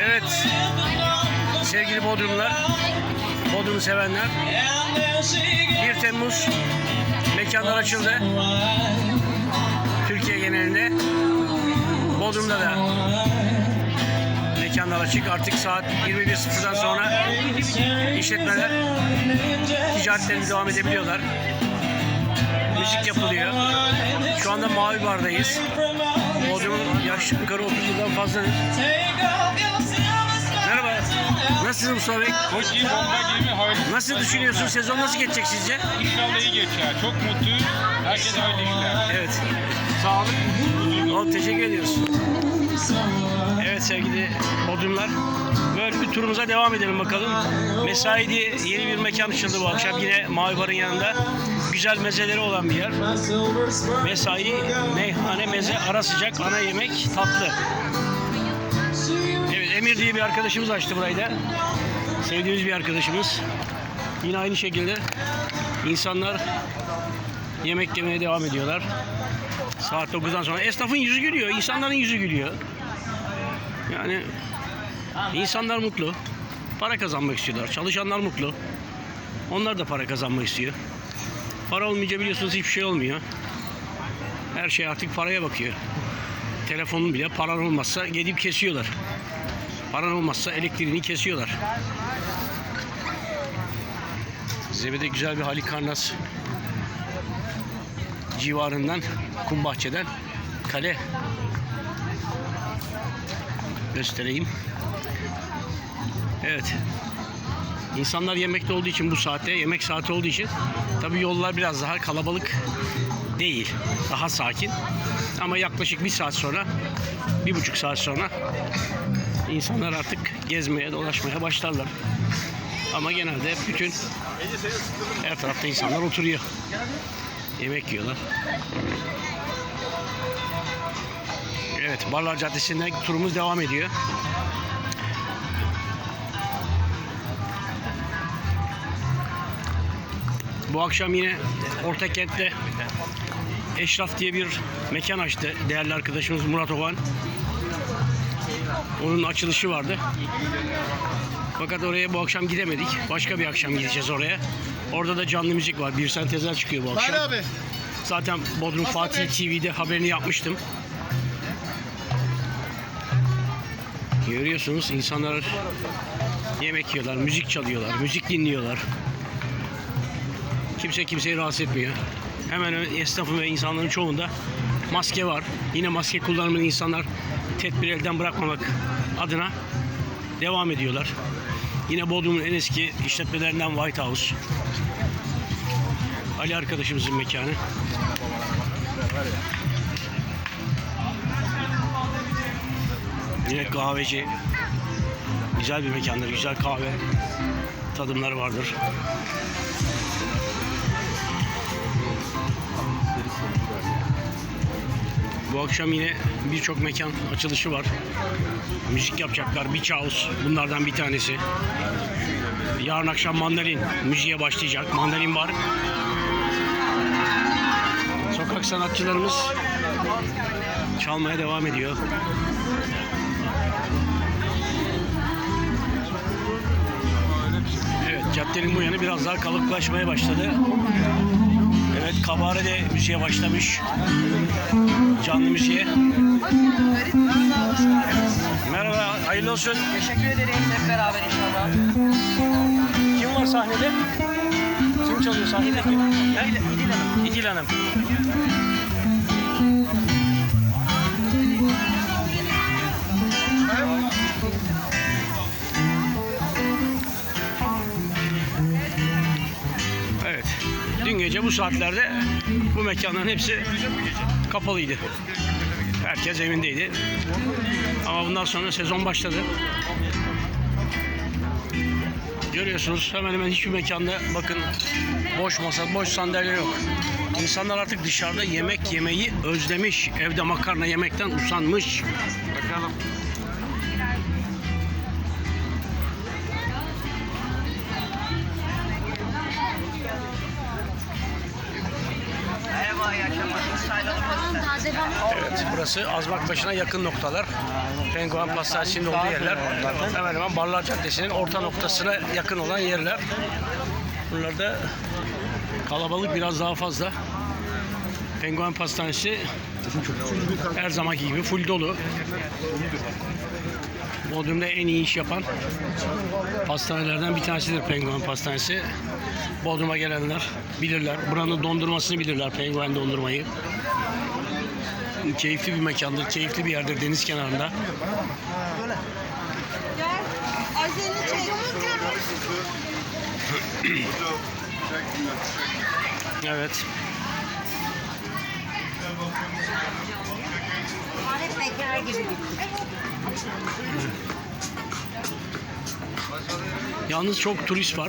Evet. Sevgili Bodrumlar, Bodrum'u sevenler, and then she gave 1 Temmuz mekanlar açıldı. Türkiye genelinde. Bodrum'da da mekanlar açık. Artık saat 21.00'dan sonra işletmeler ticaretlerine devam edebiliyorlar. Müzik yapılıyor. Şu anda Mavi Bar'dayız. Bodrum'un yaş yukarı 30 yıldan fazladır. Merhaba. Nasılsın Mustafa Bey? Çok iyi bomba gibi hayırlı. Nasıl düşünüyorsun? Sezon nasıl geçecek sizce? İnşallah iyi geçer. Çok mutluyuz. Herkese hayırlı işler. Evet. Sağlık. Ol, teşekkür ediyoruz. Evet sevgili Bodrumlar. Böyle bir turumuza devam edelim bakalım. Mesai diye yeni bir mekan açıldı bu akşam. Yine Mavi Bar'ın yanında. Güzel mezeleri olan bir yer. Mesai, meyhane, meze, ara sıcak, ana yemek, tatlı. Evet Emir diye bir arkadaşımız açtı burayı da. Sevdiğimiz bir arkadaşımız. Yine aynı şekilde insanlar yemek yemeye devam ediyorlar. Saat 9'dan sonra esnafın yüzü gülüyor, insanların yüzü gülüyor. Yani insanlar mutlu. Para kazanmak istiyorlar. Çalışanlar mutlu. Onlar da para kazanmak istiyor. Para olmayınca biliyorsunuz hiçbir şey olmuyor. Her şey artık paraya bakıyor. Telefonun bile paran olmazsa gidip kesiyorlar. Paran olmazsa elektriğini kesiyorlar. Zebede güzel bir Halikarnas civarından Kumbahçe'den kale göstereyim. Evet. İnsanlar yemekte olduğu için bu saatte, yemek saati olduğu için tabi yollar biraz daha kalabalık değil. Daha sakin. Ama yaklaşık bir saat sonra, bir buçuk saat sonra insanlar artık gezmeye, dolaşmaya başlarlar. Ama genelde bütün her tarafta insanlar oturuyor. Yemek yiyorlar. Evet, Barlar Caddesi'nden turumuz devam ediyor. Bu akşam yine Ortakent'te Eşraf diye bir mekan açtı değerli arkadaşımız Murat Ovan. Onun açılışı vardı. Fakat oraya bu akşam gidemedik. Başka bir akşam gideceğiz oraya. Orada da canlı müzik var. Bir Tezel çıkıyor bu akşam. abi. Zaten Bodrum Fatih TV'de haberini yapmıştım. Görüyorsunuz insanlar yemek yiyorlar, müzik çalıyorlar, müzik dinliyorlar. Kimse kimseyi rahatsız etmiyor. Hemen esnafın ve insanların çoğunda maske var. Yine maske kullanımını insanlar tedbir elden bırakmamak adına devam ediyorlar. Yine Bodrum'un en eski işletmelerinden White House. Ali arkadaşımızın mekanı. Yine kahveci. Güzel bir mekandır. Güzel kahve tadımları vardır. Bu akşam yine birçok mekan açılışı var. Müzik yapacaklar. Beach House bunlardan bir tanesi. Yarın akşam mandalin müziğe başlayacak. Mandalin var. Sokak sanatçılarımız çalmaya devam ediyor. Evet, caddenin bu yanı biraz daha kalıplaşmaya başladı. Evet, Kabare de müziğe başlamış. Canlı müziğe. Merhaba, hayırlı olsun. Teşekkür ederiz hep beraber inşallah. Kim var sahnede? Kim çalıyor sahnede? He? İdil Hanım. İdil Hanım. Dün gece bu saatlerde bu mekanların hepsi kapalıydı. Herkes evindeydi. Ama bundan sonra sezon başladı. Görüyorsunuz hemen hemen hiçbir mekanda bakın boş masa, boş sandalye yok. İnsanlar artık dışarıda yemek yemeyi özlemiş. Evde makarna yemekten usanmış. Bakalım. Evet, burası Azmakbaşı'na yakın noktalar. Penguen Pastanesi'nin olduğu yerler. Hemen hemen Barlar Caddesi'nin orta noktasına yakın olan yerler. Buralarda kalabalık biraz daha fazla. Penguen Pastanesi her zamanki gibi full dolu. Bodrum'da en iyi iş yapan pastanelerden bir tanesidir Penguen Pastanesi. Bodrum'a gelenler bilirler. Buranın dondurmasını bilirler, penguen dondurmayı. Keyifli bir mekandır, keyifli bir yerdir deniz kenarında. Evet. Yalnız çok turist var.